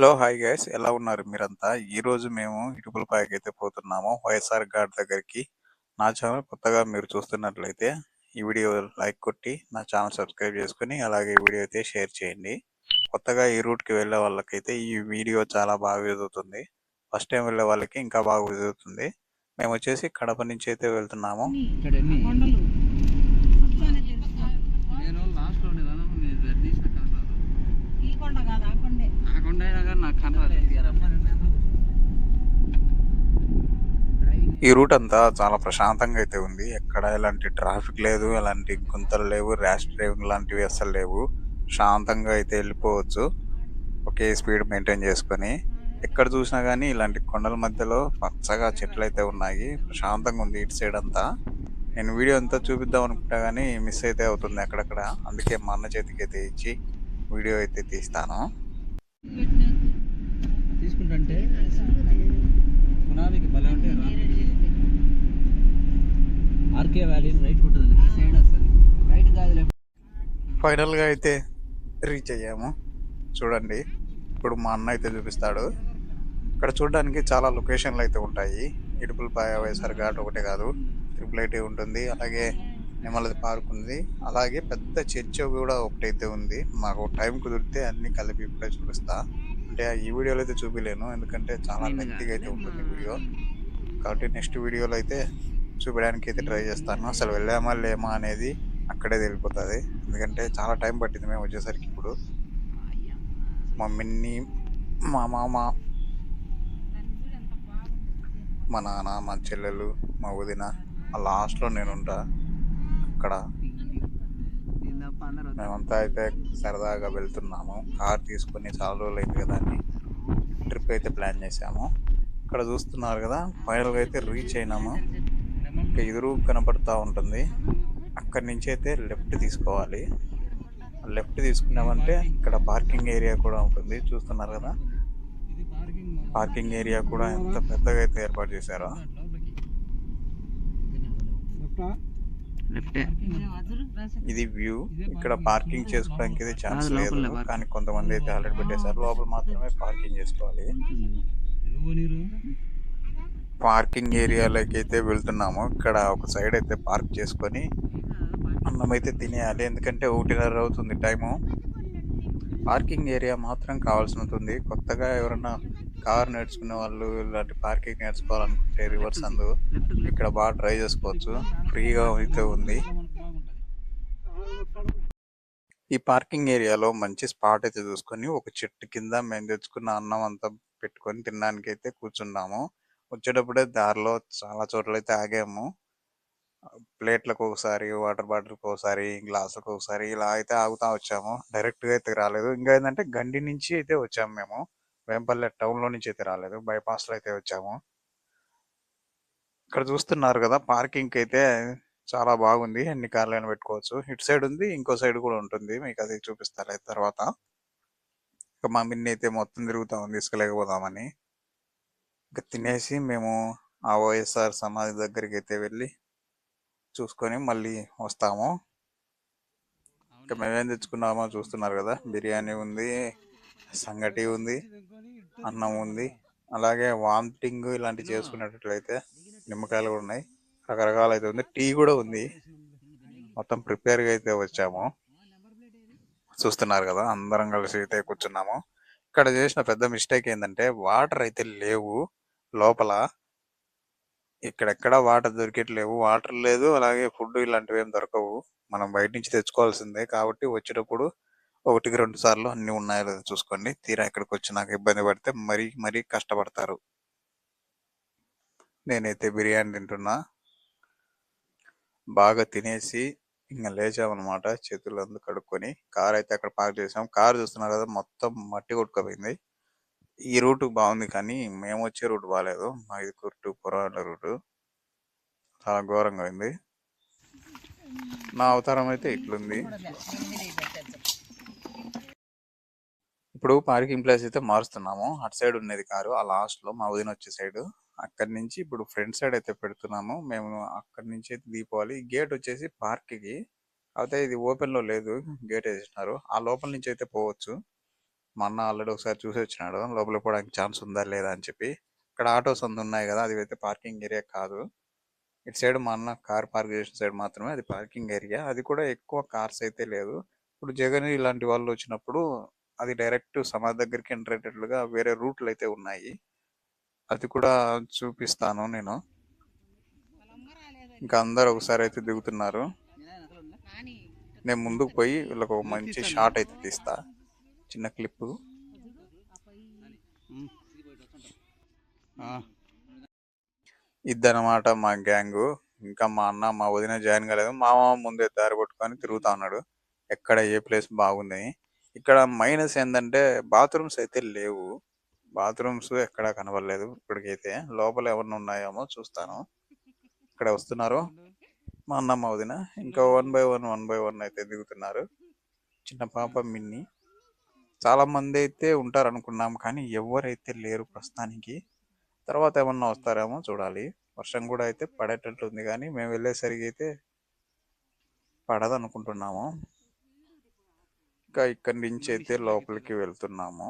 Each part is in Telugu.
Hello hi guys. ఎలా ఉన్నారు మీరంతా? ఈ రోజు మేము ఇటుపులపాయకి అయితే పోతున్నాము. వైఎస్ఆర్ ఘాట్ దగ్గరికి నా ఛానల్ కొత్తగా మీరు చూస్తున్నట్లయితే ఈ వీడియో లైక్ కొట్టి నా ఛానల్ సబ్స్క్రైబ్ చేసుకుని అలాగే ఈ వీడియో అయితే షేర్ చేయండి. కొత్తగా ఈ రూట్కి వెళ్ళే వాళ్ళకైతే ఈ వీడియో చాలా బాగా ఎదుగుతుంది ఫస్ట్ టైం వెళ్ళే వాళ్ళకి ఇంకా బాగా ఎదుగుతుంది మేము వచ్చేసి కడప నుంచి అయితే వెళ్తున్నాము ఇక్కడ ఎన్ని కొండలు అట్లానే తెలుస్తుంది నేను లాస్ట్లో ఉండేదాన్ని మీరు తీసిన కనపడదు ఈ కొండ కాదు ఆ కొండే ఆ కొండ అయినా కానీ నాకు కనపడదు ఈ రూట్ అంతా చాలా ప్రశాంతంగా అయితే ఉంది. ఎక్కడ ఎలాంటి ట్రాఫిక్ లేదు ఎలాంటి గుంతలు లేవు ర్యాష్ డ్రైవింగ్ లాంటివి అస్సలు లేవు. శాంతంగా అయితే వెళ్ళిపోవచ్చు. ఒకే స్పీడ్ మెయింటైన్ చేసుకొని ఎక్కడ చూసినా కానీ ఇలాంటి కొండల మధ్యలో పచ్చగా చెట్లు అయితే ఉన్నాయి. ప్రశాంతంగా ఉంది ఇటు సైడ్ అంతా. నేను వీడియో అంతా చూపిద్దాం అనుకుంటా కానీ మిస్ అయితే అవుతుంది అక్కడక్కడ. అందుకే మా అన్న చేతికి అయితే ఇచ్చి వీడియో అయితే తీస్తాను. తీసుకుంటుంటే పునాదికి భలే ఉంటే ఆర్కే వ్యాలీ రైట్ ఉంటుంది సైడ్ వస్తుంది. రైట్ కాదు ఫైనల్గా అయితే రీచ్ అయ్యాము. చూడండి. ఇప్పుడు మా అన్న అయితే చూపిస్తాడు. ఇక్కడ చూడడానికి చాలా లొకేషన్లు అయితే ఉంటాయి. ఇడుపులపాయ వైఎస్ఆర్ ఘాట్ ఒకటే కాదు. ట్రిపుల్ ఐటీ ఉంటుంది. అలాగే నిమ్మలది పార్క్ ఉంది. అలాగే పెద్ద చర్చ్ కూడా ఒకటైతే ఉంది. మాకు టైం కుదిరితే అన్ని కలిపి ఇప్పుడే చూపిస్తా. అంటే ఈ వీడియోలో అయితే చూపిలేను. ఎందుకంటే చాలా లెంగ్తీగా అయితే ఉంటుంది వీడియో. కాబట్టి నెక్స్ట్ వీడియోలో అయితే చూపించడానికి అయితే ట్రై చేస్తాను. అసలు వెళ్ళామా లేమా అనేది అక్కడే తెలిసిపోతుంది ఎందుకంటే చాలా టైం పట్టింది మేము వచ్చేసరికి ఇప్పుడు. మా మిన్ని మా మామ మా నాన్న మా చెల్లెలు మా వదిన ఆ లాస్ట్లో నేను ఉంటా అక్కడ మేమంతా అయితే సరదాగా వెళ్తున్నాము. కార్ తీసుకొని చాలా రోజులు అయింది కదా అని ట్రిప్ అయితే ప్లాన్ చేసాము ఇక్కడ చూస్తున్నారు కదా ఫైనల్గా అయితే రీచ్ అయినాము. ఇంకా ఎదురు కనపడుతూ ఉంటుంది. అక్కడి నుంచి అయితే లెఫ్ట్ తీసుకోవాలి. లెఫ్ట్ తీసుకున్నామంటే ఇక్కడ పార్కింగ్ ఏరియా కూడా ఉంటుంది. చూస్తున్నారు కదా? ఇది పార్కింగ్ పార్కింగ్ ఏరియా కూడా ఎంత పెద్దగా అయితే ఏర్పాటు చేశారో. లెఫ్టే ఇది వ్యూ. ఇక్కడ పార్కింగ్ చేసుకోవడానికి అయితే ఛాన్స్ లేదు. కానీ కొంతమంది అయితే ఆల్రెడీ పెట్టేశారు. లోపల మాత్రమే పార్కింగ్ చేసుకోవాలి. పార్కింగ్ ఏరియాలోకి అయితే వెళ్తున్నాము. ఇక్కడ ఒక సైడ్ అయితే పార్క్ చేసుకొని అన్నం అయితే తినేయాలి. ఎందుకంటే ఒకటిన్నర అవుతుంది టైము. పార్కింగ్ ఏరియా మాత్రం కావాల్సి ఉంటుంది కొత్తగా ఎవరైనా కార్ నేర్చుకునే వాళ్ళు ఇలాంటి పార్కింగ్ నేర్చుకోవాలనుకుంటే రివర్స్ అందు ఇక్కడ బాగా ట్రై చేసుకోవచ్చు. ఫ్రీగా అయితే ఉంది. ఈ పార్కింగ్ ఏరియాలో మంచి స్పాట్ అయితే చూసుకొని ఒక చెట్టు కింద మేము తెచ్చుకున్న అన్నం అంతా పెట్టుకొని తినడానికి అయితే కూర్చున్నాము. వచ్చేటప్పుడే దారిలో చాలా చోట్ల అయితే ఆగాము. ప్లేట్లకు ఒకసారి వాటర్ బాటిల్కి ఒకసారి గ్లాసులకు ఒకసారి ఇలా అయితే ఆగుతా వచ్చాము. డైరెక్ట్గా అయితే రాలేదు. ఇంకా ఏంటంటే గండి నుంచి అయితే వచ్చాము మేము. వేంపల్లె టౌన్లో నుంచి అయితే రాలేదు. బైపాస్లో అయితే వచ్చాము. ఇక్కడ చూస్తున్నారు కదా పార్కింగ్ అయితే చాలా బాగుంది. ఎన్ని కార్లైనా పెట్టుకోవచ్చు. ఇటు సైడ్ ఉంది ఇంకో సైడ్ కూడా ఉంటుంది. మీకు అది చూపిస్తారు తర్వాత. ఇక మా మిన్ని అయితే మొత్తం తిరుగుతా ఉంది తీసుకెళ్ళకపోదామని ఇంకా తినేసి మేము ఆ వైఎస్ఆర్ సమాధి దగ్గరికి అయితే వెళ్ళి చూసుకొని మళ్ళీ వస్తాము. ఇంకా మేమేం తెచ్చుకున్నామో చూస్తున్నారు కదా బిర్యానీ ఉంది సంగటి ఉంది అన్నం ఉంది అలాగే వామిటింగ్ ఇలాంటివి చేసుకునేటట్లయితే నిమ్మకాయలు కూడా ఉన్నాయి రకరకాలు అయితే ఉంది టీ కూడా ఉంది. మొత్తం ప్రిపేర్గా అయితే వచ్చాము. చూస్తున్నారు కదా అందరం కలిసి అయితే కూర్చున్నాము. ఇక్కడ చేసిన పెద్ద మిస్టేక్ ఏంటంటే వాటర్ అయితే లేవు లోపల. ఇక్కడెక్కడ వాటర్ దొరికేట్లేవు. వాటర్ లేదు అలాగే ఫుడ్ ఇలాంటివి ఏం దొరకవు. మనం బయట నుంచి తెచ్చుకోవాల్సిందే కాబట్టి వచ్చేటప్పుడు ఒకటికి రెండు సార్లు అన్ని ఉన్నాయో లేదో చూసుకోండి. తీరా ఇక్కడికి వచ్చి నాకు ఇబ్బంది పడితే మరీ మరీ కష్టపడతారు. నేనైతే బిర్యానీ తింటున్నా. బాగా తినేసి ఇంకా లేచామన్నమాట చేతులు అందుకు కడుక్కొని. కార్ అయితే అక్కడ పార్క్ చేసాం. కార్ చూస్తున్నారు కదా మొత్తం మట్టి కొట్టుకుపోయింది. ఈ రూట్ బాగుంది కానీ మేము వచ్చే రూట్ బాగాలేదు. మా ఇది కుర్టు పురాణ రూట్. చాలా ఘోరంగా అయింది. నా అవతారం అయితే ఇట్లుంది. ఇప్పుడు పార్కింగ్ ప్లేస్ అయితే మారుస్తున్నాము. అటు సైడ్ ఉన్నది కారు ఆ లాస్ట్లో మా వదిన వచ్చే సైడ్ అక్కడి నుంచి ఇప్పుడు ఫ్రంట్ సైడ్ అయితే పెడుతున్నాము. మేము అక్కడి నుంచి అయితే దీపావళి గేట్ వచ్చేసి పార్క్కి. అయితే ఇది ఓపెన్లో లేదు. గేట్ వేసినారు ఆ లోపల నుంచి అయితే పోవచ్చు. మా అన్న ఆల్రెడీ ఒకసారి చూసి వచ్చినాడు. లోపల పోవడానికి ఛాన్స్ ఉందా లేదా అని చెప్పి. ఇక్కడ ఆటోస్ అందు ఉన్నాయి కదా అది అయితే పార్కింగ్ ఏరియా కాదు. ఇటు సైడ్ మా అన్న కార్ పార్క్ చేసిన సైడ్ మాత్రమే. అది పార్కింగ్ ఏరియా అది కూడా ఎక్కువ కార్స్ అయితే లేదు. ఇప్పుడు జగన్ ఇలాంటి వాళ్ళు వచ్చినప్పుడు అది డైరెక్ట్ సమాధి దగ్గరికి ఎంటర్ అయ్యేటట్లుగా వేరే రూట్లు అయితే ఉన్నాయి. అది కూడా చూపిస్తాను నేను. ఇంకా అందరు ఒకసారి అయితే దిగుతున్నారు. నేను ముందుకు పోయి వీళ్ళకు ఒక మంచి షాట్ అయితే తీస్తా. చిన్న క్లిప్ ఇద్దనమాట మా గ్యాంగ్. ఇంకా మా అన్న మా వదిన జాయిన్ కాలేదు. మా మామ ముందే దారి పట్టుకొని తిరుగుతా ఉన్నాడు. ఎక్కడ ఏ ప్లేస్ బాగుంది. ఇక్కడ మైనస్ ఏంటంటే బాత్రూమ్స్ అయితే లేవు. బాత్రూమ్స్ ఎక్కడ కనబడలేదు ఇప్పటికైతే. లోపల ఎవరిని ఉన్నాయేమో చూస్తాను. ఇక్కడ వస్తున్నారు. మా అన్నమ్మ వదిన. ఇంకా one by one one by one అయితే దిగుతున్నారు. చిన్న పాప మిన్ని. చాలా మంది అయితే ఉంటారు అనుకున్నాం కానీ ఎవరైతే లేరు ప్రస్తుతానికి తర్వాత ఏమన్నా వస్తారేమో చూడాలి. వర్షం కూడా అయితే పడేటట్టు ఉంది కానీ మేము వెళ్ళేసరికి అయితే పడదు అనుకుంటున్నాము ఇంకా ఇక్కడి నుంచి అయితే లోపలికి వెళ్తున్నాము.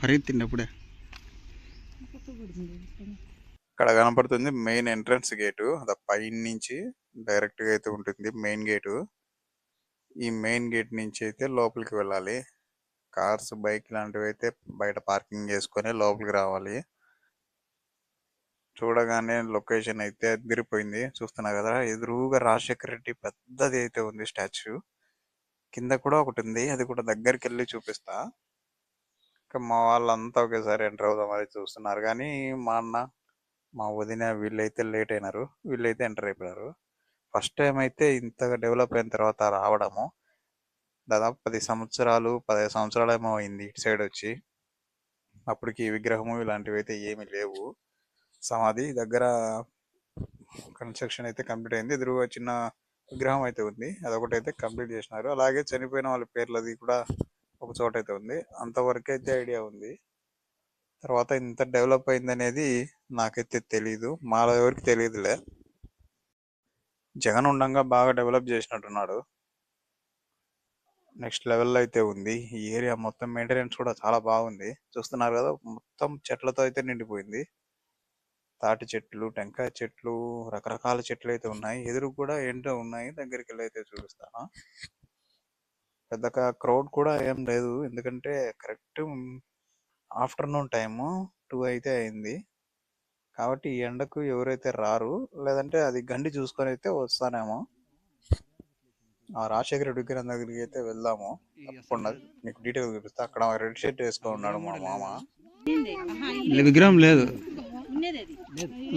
ఫరీద్ తిన్నప్పుడే. ఇక్కడ కనపడుతుంది మెయిన్ ఎంట్రన్స్ గేటు. అది పైన నుంచి డైరెక్ట్గా అయితే ఉంటుంది మెయిన్ గేటు. ఈ మెయిన్ గేట్ నుంచి అయితే లోపలికి వెళ్ళాలి. కార్స్ బైక్ లాంటివి అయితే బయట పార్కింగ్ చేసుకొని లోపలికి రావాలి. చూడగానే లొకేషన్ అయితే అదిరిపోయింది. చూస్తున్నా కదా ఎదురుగా రాజశేఖర రెడ్డి పెద్దది అయితే ఉంది స్టాచ్యూ. కింద కూడా ఒకటి ఉంది. అది కూడా దగ్గరికి వెళ్ళి చూపిస్తా. ఇంకా మా వాళ్ళంతా ఒకేసారి ఎంటర్ అవుదాం అది చూస్తున్నారు. కానీ మా అన్న మా వదిన వీళ్ళైతే లేట్ అయినారు. వీళ్ళైతే ఎంటర్ అయిపోయారు ఫస్ట్ టైం అయితే ఇంతగా డెవలప్ అయిన తర్వాత రావడము. దాదాపు పది సంవత్సరాలు పదిహేను సంవత్సరాలు ఏమో అయింది ఇటు సైడ్ వచ్చి. అప్పటికి విగ్రహము ఇలాంటివి అయితే ఏమీ లేవు. సమాధి దగ్గర కన్స్ట్రక్షన్ అయితే కంప్లీట్ అయింది. ఎదురుగా చిన్న విగ్రహం అయితే ఉంది. అదొకటి అయితే కంప్లీట్ చేసినారు. అలాగే చనిపోయిన వాళ్ళ పేర్లది కూడా ఒక చోట అయితే ఉంది. అంతవరకు అయితే ఐడియా ఉంది. తర్వాత ఇంత డెవలప్ అయింది అనేది నాకైతే తెలీదు. మాలో ఎవరికి తెలియదులే. జగన్ ఉండంగా బాగా డెవలప్ చేసినట్టున్నాడు. నెక్స్ట్ లెవెల్లో అయితే ఉంది. ఈ ఏరియా మొత్తం మెయింటెనెన్స్ కూడా చాలా బాగుంది. చూస్తున్నారు కదా మొత్తం చెట్లతో అయితే నిండిపోయింది. తాటి చెట్లు టెంకాయ చెట్లు రకరకాల చెట్లు అయితే ఉన్నాయి. ఎదురు కూడా ఏంటో ఉన్నాయి. దగ్గరికి వెళ్ళి అయితే చూపిస్తాను. పెద్దగా క్రౌడ్ కూడా ఏం లేదు. ఎందుకంటే కరెక్ట్ ఆఫ్టర్నూన్ టైము టూ అయితే అయింది. కాబట్టి ఈ ఎండకు ఎవరైతే రారు లేదంటే అది గండి చూసుకొని అయితే వస్తానేమో. ఆ రాజశేఖర రెడ్డి విగ్రహం దగ్గరికి అయితే వెళ్దాము. తప్పకుండా మీకు డీటెయిల్ చూపిస్తా. అక్కడ రెడ్ షర్ట్ వేసుకొని ఉన్నాడు మా మామ. విగ్రహం లేదు.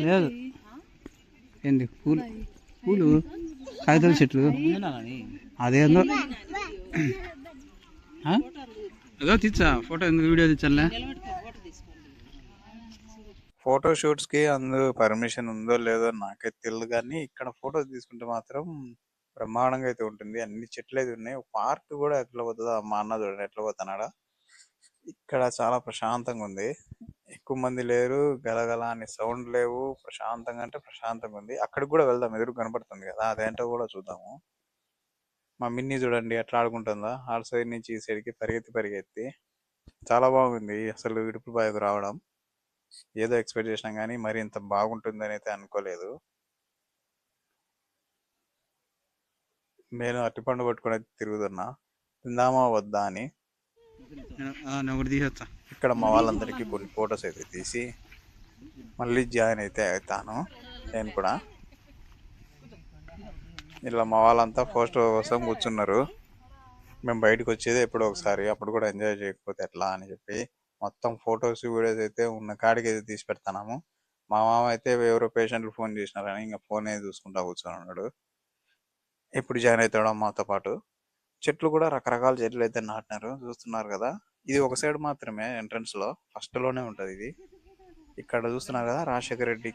లేదు ఏంటి పూలు? పూలు? కాగితాల చెట్లు? అదేందో? అదో? తీచ్చా? ఫోటో ఎందుకు వీడియో తీసుకోండి ఫోటో షూట్స్కి అందు పర్మిషన్ ఉందో లేదో నాకైతే తెలియదు కానీ ఇక్కడ ఫోటోస్ తీసుకుంటే మాత్రం బ్రహ్మాండంగా అయితే ఉంటుంది. అన్ని చెట్లు అయితే ఉన్నాయి. పార్క్ కూడా ఎట్లా పోతుందో మా అన్న చూడండి ఎట్లా పోతున్నాడా. ఇక్కడ చాలా ప్రశాంతంగా ఉంది. ఎక్కువ మంది లేరు. గలగల అని సౌండ్ లేవు. ప్రశాంతంగా అంటే ప్రశాంతంగా ఉంది. అక్కడికి కూడా వెళ్దాం. ఎదురు కనపడుతుంది కదా అదేంటో కూడా చూద్దాము. మా మిన్ని చూడండి ఎట్లా ఆడుకుంటుందా. ఆ సైడ్ నుంచి ఈ సైడ్కి పరిగెత్తి పరిగెత్తి. చాలా బాగుంది. అసలు ఇడుపు బాయకు రావడం. ఏదో ఎక్స్పెక్ట్ చేసినాం కానీ మరి ఇంత బాగుంటుందని అయితే అనుకోలేదు. నేను అరటిపండు పట్టుకొని అయితే తిరుగుతున్నా. తిందామా వద్దా అని. ఇక్కడ మా వాళ్ళందరికీ కొన్ని ఫొటోస్ అయితే తీసి మళ్ళీ జాయిన్ అయితే అవుతాను నేను కూడా. ఇలా మా వాళ్ళంతా ఫోటో కోసం కూర్చున్నారు. మేము బయటకు వచ్చేది ఎప్పుడో ఒకసారి అప్పుడు కూడా ఎంజాయ్ చేయకపోతే ఎట్లా అని చెప్పి. మొత్తం ఫొటోస్ వీడియోస్ అయితే ఉన్న కాడికి అయితే తీసి పెడతాము మా మామ అయితే ఎవరో పేషెంట్లు ఫోన్ చేసినారని ఇంకా ఫోన్ అయితే చూసుకుంటా కూర్చొని ఉన్నాడు. ఎప్పుడు జాయిన్ అవుతాడో మాతో పాటు. చెట్లు కూడా రకరకాల చెట్లు అయితే నాటినారు. చూస్తున్నారు కదా ఇది ఒక సైడ్ మాత్రమే ఎంట్రన్స్లో ఫస్ట్లోనే ఉంటది ఇది. ఇక్కడ చూస్తున్నారు కదా రాజశేఖర రెడ్డి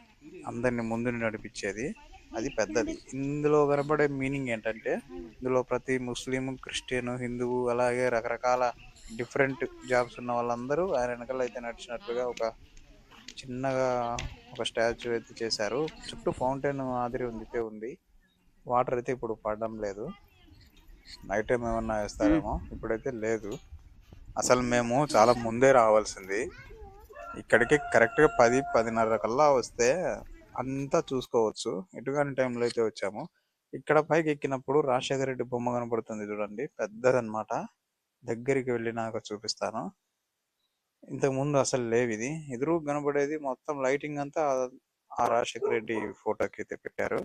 అందరిని ముందు నడిపించేది. అది పెద్దది. ఇందులో కనబడే మీనింగ్ ఏంటంటే ఇందులో ప్రతి ముస్లిం క్రిస్టియన్ హిందువు అలాగే రకరకాల డిఫరెంట్ జాబ్స్ ఉన్న వాళ్ళందరూ ఆయన వెనకాల అయితే నడిచినట్లుగా ఒక చిన్నగా ఒక స్టాచ్యూ అయితే చేశారు. చుట్టూ ఫౌంటైన్ మాదిరి ఉందితే ఉంది. వాటర్ అయితే ఇప్పుడు పడడం లేదు. నైట్ టైం ఏమన్నా వేస్తారేమో ఇప్పుడైతే లేదు. అసలు మేము చాలా ముందే రావాల్సింది. ఇక్కడికి కరెక్ట్గా పది పదిన్నర కల్లా వస్తే అంతా చూసుకోవచ్చు. ఎటుగాని టైంలో అయితే వచ్చాము. ఇక్కడ పైకి ఎక్కినప్పుడు రాజశేఖర రెడ్డి బొమ్మ కనపడుతుంది చూడండి పెద్దదన్నమాట. దగ్గరికి వెళ్ళినాక చూపిస్తాను. ఇంతకు ముందు అసలు లేవు ఇది. ఎదురు కనబడేది మొత్తం లైటింగ్ అంతా ఆ రాజశేఖర రెడ్డి ఫోటోకి అయితే పెట్టారు.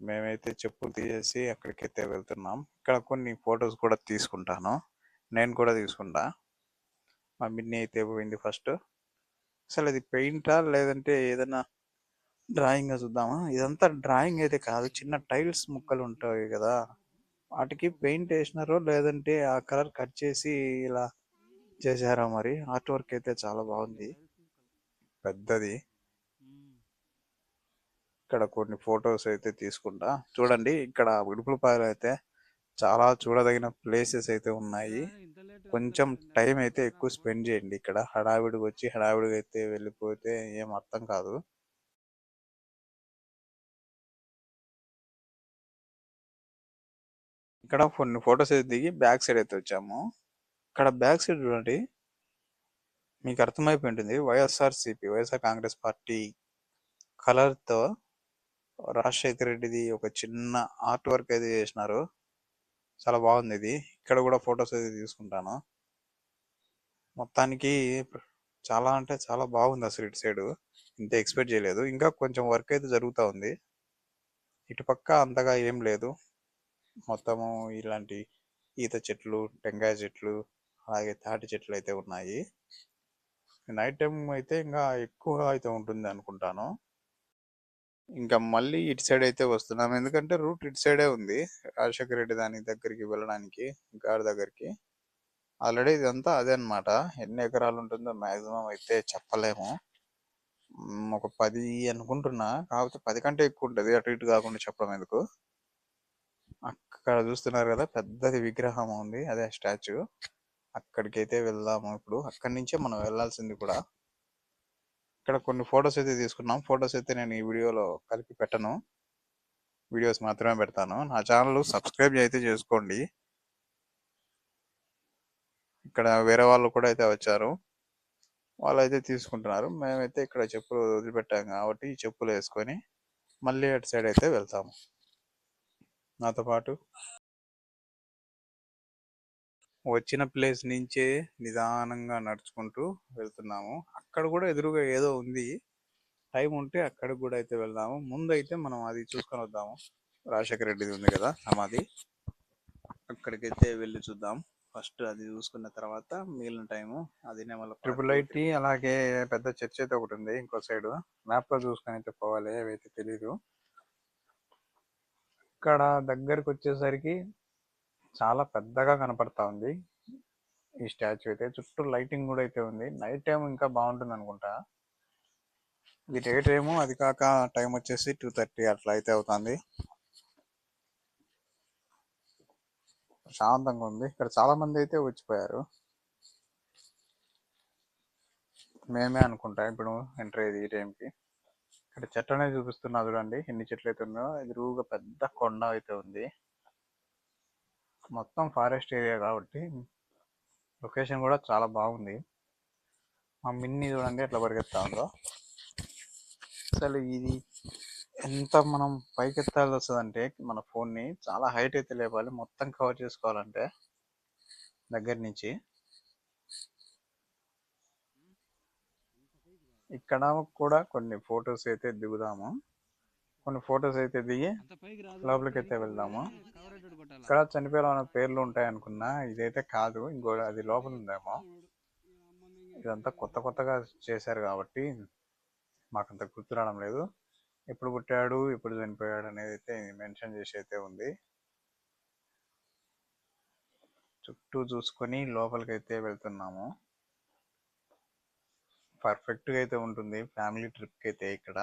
మేమైతే చెప్పులు తీసేసి అక్కడికైతే వెళ్తున్నాం. ఇక్కడ కొన్ని ఫొటోస్ కూడా తీసుకుంటాను. నేను కూడా తీసుకుంటా. మా మిన్ని అయితే పోయింది ఫస్ట్. అసలు అది పెయింటా లేదంటే ఏదైనా డ్రాయింగ్ చూద్దామా? ఇదంతా డ్రాయింగ్ అయితే కాదు. చిన్న టైల్స్ ముక్కలు ఉంటాయి కదా. వాటికి పెయింట్ వేసినారో లేదంటే ఆ కలర్ కట్ చేసి ఇలా చేశారా మరి? ఆర్ట్ వర్క్ అయితే చాలా బాగుంది. పెద్దది. ఇక్కడ కొన్ని ఫొటోస్ అయితే తీసుకుంటా. చూడండి ఇక్కడ విడుపులపాయలు అయితే చాలా చూడదగిన ప్లేసెస్ అయితే ఉన్నాయి. కొంచెం టైం అయితే ఎక్కువ స్పెండ్ చేయండి. ఇక్కడ హడావిడికి వచ్చి హడావిడిగా అయితే వెళ్ళిపోతే ఏం అర్థం కాదు. ఇక్కడ కొన్ని ఫొటోస్ అయితే దిగి బ్యాక్ సైడ్ అయితే వచ్చాము. ఇక్కడ బ్యాక్ సైడ్ చూడండి. మీకు అర్థమైపోయి ఉంటుంది YSR CP YSR Congress party కలర్తో రాజశేఖర రెడ్డిది ఒక చిన్న ఆర్ట్ వర్క్ అయితే చేసినారు. చాలా బాగుంది ఇది. ఇక్కడ కూడా ఫొటోస్ అయితే తీసుకుంటాను. మొత్తానికి చాలా అంటే చాలా బాగుంది అసలు ఇటు సైడ్. ఇంత ఎక్స్పెక్ట్ చేయలేదు. ఇంకా కొంచెం వర్క్ అయితే జరుగుతూ ఉంది. ఇటు పక్క అంతగా ఏం లేదు. మొత్తము ఇలాంటి ఈత చెట్లు టెంకాయ చెట్లు అలాగే తాటి చెట్లు అయితే ఉన్నాయి. నైట్ టైం అయితే ఇంకా ఎక్కువ అయితే ఉంటుంది అనుకుంటాను. ఇంకా మళ్ళీ ఇటు సైడ్ అయితే వస్తున్నాం. ఎందుకంటే రూట్ ఇటు సైడే ఉంది. రాజశేఖర రెడ్డి దాని దగ్గరికి వెళ్ళడానికి గారి దగ్గరికి. ఆల్రెడీ ఇదంతా అదే అన్నమాట. ఎన్ని ఎకరాలు ఉంటుందో మాక్సిమం అయితే చెప్పలేము. ఒక పది అనుకుంటున్నా. కాకపోతే పది కంటే ఎక్కువ ఉంటుంది. అటు ఇటు కాకుండా చెప్పడం ఎందుకు? అక్కడ చూస్తున్నారు కదా పెద్దది విగ్రహం ఉంది. అదే స్టాచ్యూ. అక్కడికి అయితే వెళ్దాము ఇప్పుడు. అక్కడి నుంచే మనం వెళ్ళాల్సింది కూడా. ఇక్కడ కొన్ని ఫొటోస్ అయితే తీసుకున్నాం. ఫొటోస్ అయితే నేను ఈ వీడియోలో కలిపి పెట్టను. వీడియోస్ మాత్రమే పెడతాను. నా ఛానల్ సబ్స్క్రైబ్ అయితే చేసుకోండి. ఇక్కడ వేరే వాళ్ళు కూడా అయితే వచ్చారు. వాళ్ళు అయితే తీసుకుంటున్నారు. మేమైతే ఇక్కడ చెప్పులు వదిలిపెట్టాం కాబట్టి ఈ చెప్పులు వేసుకొని మళ్ళీ అటు సైడ్ అయితే వెళ్తాము. నాతో పాటు. వచ్చిన ప్లేస్ నుంచే నిదానంగా నడుచుకుంటూ వెళ్తున్నాము. అక్కడ కూడా ఎదురుగా ఏదో ఉంది. టైం ఉంటే అక్కడికి కూడా అయితే వెళ్దాము. ముందు అయితే మనం అది చూసుకొని వద్దాము. రాజశేఖర రెడ్డిది ఉంది కదా సమాధి. అక్కడికైతే వెళ్ళి చూద్దాం. ఫస్ట్ అది చూసుకున్న తర్వాత మిగిలిన టైము అది ట్రిపుల్ ఐటీ అలాగే పెద్ద చర్చ్ అయితే ఒకటి ఉంది. ఇంకో సైడ్ మ్యాప్లో చూసుకొని అయితే పోవాలి. ఏవైతే తెలీదు. ఇక్కడ దగ్గరకు వచ్చేసరికి చాలా పెద్దగా కనపడతా ఉంది. ఈ స్టాచ్యూ అయితే చుట్టూ లైటింగ్ కూడా అయితే ఉంది. నైట్ టైం ఇంకా బాగుంటుంది అనుకుంటా. ఇది డే టైము అది కాక టైం వచ్చేసి టూ థర్టీ అట్లా అయితే అవుతుంది. ప్రశాంతంగా ఉంది. ఇక్కడ చాలా మంది అయితే వచ్చిపోయారు. మేమే అనుకుంటా ఇప్పుడు ఎంటర్ అయ్యేది ఈ టైంకి. ఇక్కడ చెట్లు అనేది చూపిస్తున్నా చూడండి. ఎన్ని చెట్లు అయితే ఉన్నాయో ఎదురుగా పెద్ద కొండ అయితే ఉంది. మొత్తం ఫారెస్ట్ ఏరియా కాబట్టి లొకేషన్ కూడా చాలా బాగుంది. మా మిన్ని చూడండి ఎట్లా పరిగెత్తా ఉందో అసలు ఇది ఎంత మనం పైకి ఎత్తాల్సి వస్తుందంటే మన ఫోన్ని ని చాలా హైట్ అయితే లేపాలి. మొత్తం కవర్ చేసుకోవాలంటే దగ్గర నుంచి. ఇక్కడ కూడా కొన్ని ఫొటోస్ అయితే దిగుదాము. కొన్ని ఫొటోస్ అయితే దిగి లోపలికి అయితే వెళ్దాము. ఇక్కడ చనిపోయిన పేర్లు ఉంటాయి అనుకున్నా ఇదైతే కాదు ఇంకో అది లోపల ఉందేమో. ఇదంతా కొత్త కొత్తగా చేశారు కాబట్టి మాకంత గుర్తు రావడం లేదు. ఎప్పుడు పుట్టాడు ఎప్పుడు చనిపోయాడు అనేది అయితే మెన్షన్ చేసి అయితే ఉంది. చుట్టూ చూసుకొని లోపలికి అయితే వెళ్తున్నాము. పర్ఫెక్ట్గా అయితే ఉంటుంది. ఫ్యామిలీ ట్రిప్కి అయితే ఇక్కడ.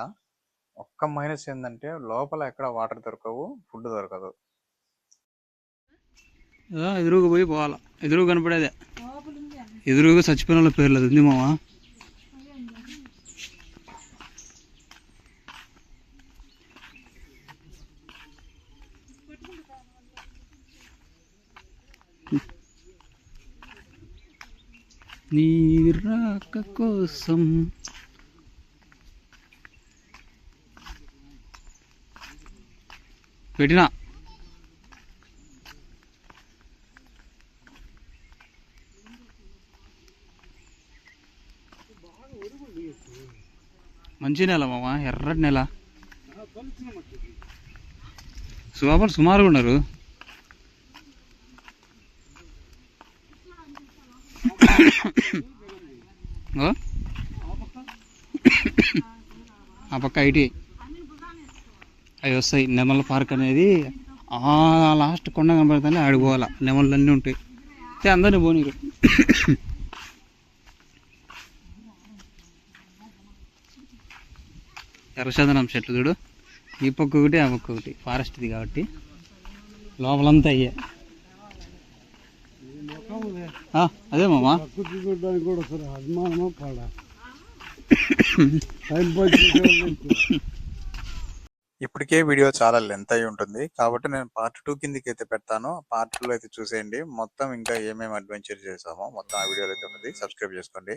ఒక్క మైనస్ ఏంటంటే లోపల ఎక్కడ వాటర్ దొరకవు ఫుడ్ దొరకదు. ఎదురుగా పోయి పోవాలా. ఎదురుగా కనపడేదే. ఎదురుగా చచ్చిపోయిన వాళ్ళ పేర్లు ఉంది మావా? నీ రాక కోసం. పెట్టినా. మంచి నెల మామ ఎర్రటి నెల. సుమారు సుమారుగా ఉన్నారు. ఆ? పక్క ఐటీ. అవి వస్తాయి. నెమల పార్క్ అనేది ఆ లాస్ట్ కొండ కనబడుతుంది ఆడిపోవాలా నెమళ్ళు అన్నీ ఉంటాయి. అయితే అందరినీ పోనీరు. ఎర్రచందనం చెట్లు చూడు. ఈ పక్క ఒకటి ఆ పక్క ఒకటి. ఫారెస్ట్ది కాబట్టి లోపలంతా అయ్యే. అదే మామా. చూడడానికి కూడా సరే అభిమానమా పాడా? టైం ఇప్పటికే వీడియో చాలా లెంత్ అయి ఉంటుంది. కాబట్టి నేను పార్ట్ టూ కిందకి అయితే పెడతాను పార్ట్ టూ అయితే చూసేయండి. మొత్తం ఇంకా ఏమేమి అడ్వెంచర్ చేసామో మొత్తం ఆ వీడియోలో అయితే ఉన్నది. సబ్స్క్రైబ్ చేసుకోండి.